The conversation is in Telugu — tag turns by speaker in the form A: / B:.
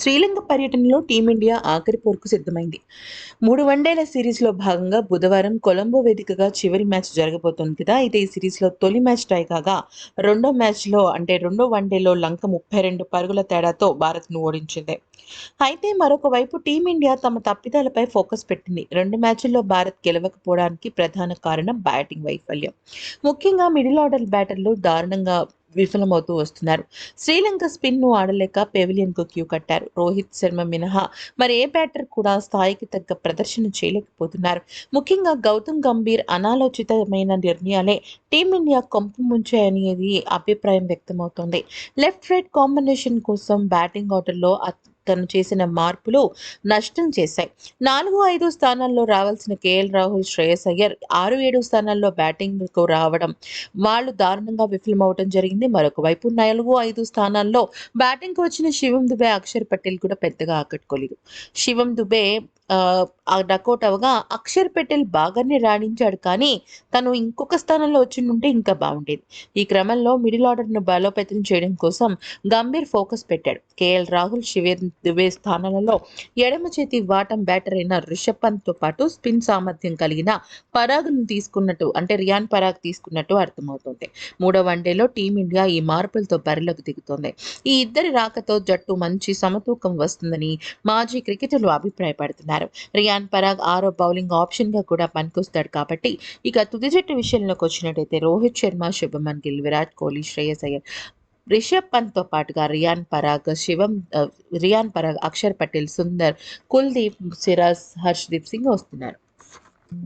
A: శ్రీలంక పర్యటనలో టీమిండియా ఆఖరి పోరుకు సిద్ధమైంది. మూడు వన్డేల సిరీస్లో భాగంగా బుధవారం కొలంబో వేదికగా చివరి మ్యాచ్ జరగబోతోంది కదా. అయితే ఈ సిరీస్లో తొలి మ్యాచ్ టై కాగా రెండో మ్యాచ్లో అంటే రెండో వన్డేలో లంక ముప్పై రెండు పరుగుల తేడాతో భారత్ను ఓడించింది. అయితే మరొక వైపు టీమిండియా తమ తప్పిదాలపై ఫోకస్ పెట్టింది. రెండు మ్యాచ్ల్లో భారత్ గెలవకపోవడానికి ప్రధాన కారణం బ్యాటింగ్ వైఫల్యం. ముఖ్యంగా మిడిల్ ఆర్డర్ బ్యాటర్లు దారుణంగా విఫలమవుతూ వస్తున్నారు. శ్రీలంక స్పిన్ను ఆడలేక పెవిలియన్కు క్యూ కట్టారు. రోహిత్ శర్మ మినహా మరి ఏ బ్యాటర్ కూడా స్థాయికి తగ్గ ప్రదర్శన చేయలేకపోతున్నారు. ముఖ్యంగా గౌతమ్ గంభీర్ అనాలోచితమైన నిర్ణయాలే టీమిండియా కొంపు ముంచాయనేది అభిప్రాయం వ్యక్తమవుతోంది. లెఫ్ట్ రైట్ కాంబినేషన్ కోసం బ్యాటింగ్ ఆర్డర్లో తను చేసిన మార్పులు నష్టం చేశాయి. నాలుగు ఐదు స్థానాల్లో రావాల్సిన కేఎల్ రాహుల్ శ్రేయస్ అయ్యర్ ఆరు ఏడు స్థానాల్లో బ్యాటింగ్కు రావడం వాళ్ళు దారుణంగా విఫలమవడం జరిగింది. మరొక వైపు నాలుగు ఐదు స్థానాల్లో బ్యాటింగ్కి వచ్చిన శివం దుబే అక్షర్ పటేల్ కూడా పెద్దగా ఆకట్టుకోలేదు. శివం దుబే డకౌట్ అవగా అక్షర్ పటేల్ బాగానే రాణించాడు కానీ తను ఇంకొక స్థానంలో వచ్చి ఉంటే ఇంకా బాగుండేది. ఈ క్రమంలో మిడిల్ ఆర్డర్ను బలోపేతం చేయడం కోసం గంభీర్ ఫోకస్ పెట్టాడు. కేఎల్ రాహుల్ శివేర్ దుబే స్థానాలలో ఎడమ చేతి వాటం బ్యాటర్ అయిన రిషబ్ పంత్తో పాటు స్పిన్ సామర్థ్యం కలిగిన పరాగ్ను తీసుకున్నట్టు అంటే రియాన్ పరాగ్ తీసుకున్నట్టు అర్థమవుతుంది. మూడో వన్డేలో టీమిండియా ఈ మార్పులతో బరిలోకి దిగుతోంది. ఈ ఇద్దరి రాకతో జట్టు మంచి సమతూకం వస్తుందని మాజీ క్రికెటర్లు అభిప్రాయపడుతున్నారు. రియాన్ పరాగ్ ఆరో బౌలింగ్ ఆప్షన్గా కూడా పనికొస్తాడు కాబట్టి ఇక తుది జట్టు విషయంలోకి వచ్చినట్టయితే రోహిత్ శర్మ శుభమన్ గిల్ విరాట్ కోహ్లీ శ్రేయస్ అయ్యర్ రిషబ్ పంత్తో పాటుగా రియాన్ పరాగ్ శివం రియాన్ పరాగ్ అక్షర్ పటేల్ సుందర్ కుల్దీప్ సిరాజ్ హర్షదీప్ సింగ్ వస్తున్నారు.